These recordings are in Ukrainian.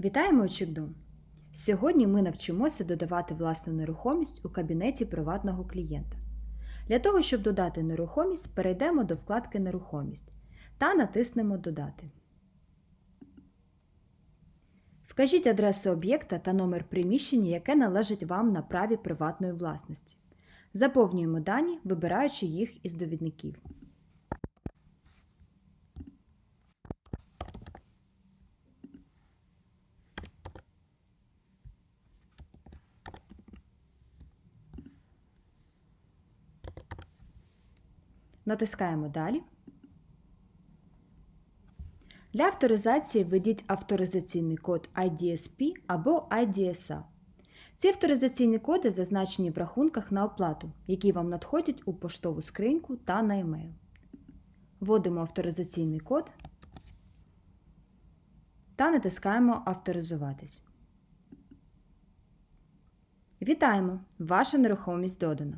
Вітаємо Очікдом! Сьогодні ми навчимося додавати власну нерухомість у кабінеті приватного клієнта. Для того, щоб додати нерухомість, перейдемо до вкладки Нерухомість та натиснемо Додати. Вкажіть адресу об'єкта та номер приміщення, яке належить вам на праві приватної власності. Заповнюємо дані, вибираючи їх із довідників. Натискаємо Далі. Для авторизації введіть авторизаційний код IDSP або IDSA. Ці авторизаційні коди зазначені в рахунках на оплату, які вам надходять у поштову скриньку та на емейл. Вводимо авторизаційний код та натискаємо Авторизуватись. Вітаємо! Ваша нерухомість додана.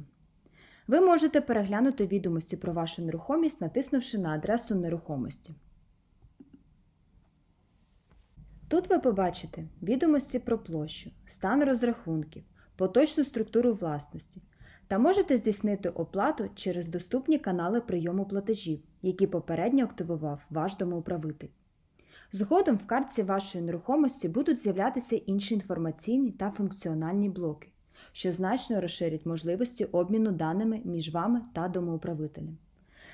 Ви можете переглянути відомості про вашу нерухомість, натиснувши на адресу нерухомості. Тут ви побачите відомості про площу, стан розрахунків, поточну структуру власності та можете здійснити оплату через доступні канали прийому платежів, які попередньо активував ваш домоуправитель. Згодом в картці вашої нерухомості будуть з'являтися інші інформаційні та функціональні блоки, що значно розширять можливості обміну даними між вами та домоуправителем.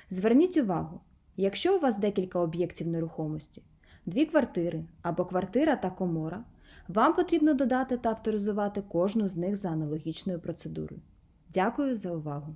Зверніть увагу, якщо у вас декілька об'єктів нерухомості, дві квартири або квартира та комора, вам потрібно додати та авторизувати кожну з них за аналогічною процедурою. Дякую за увагу!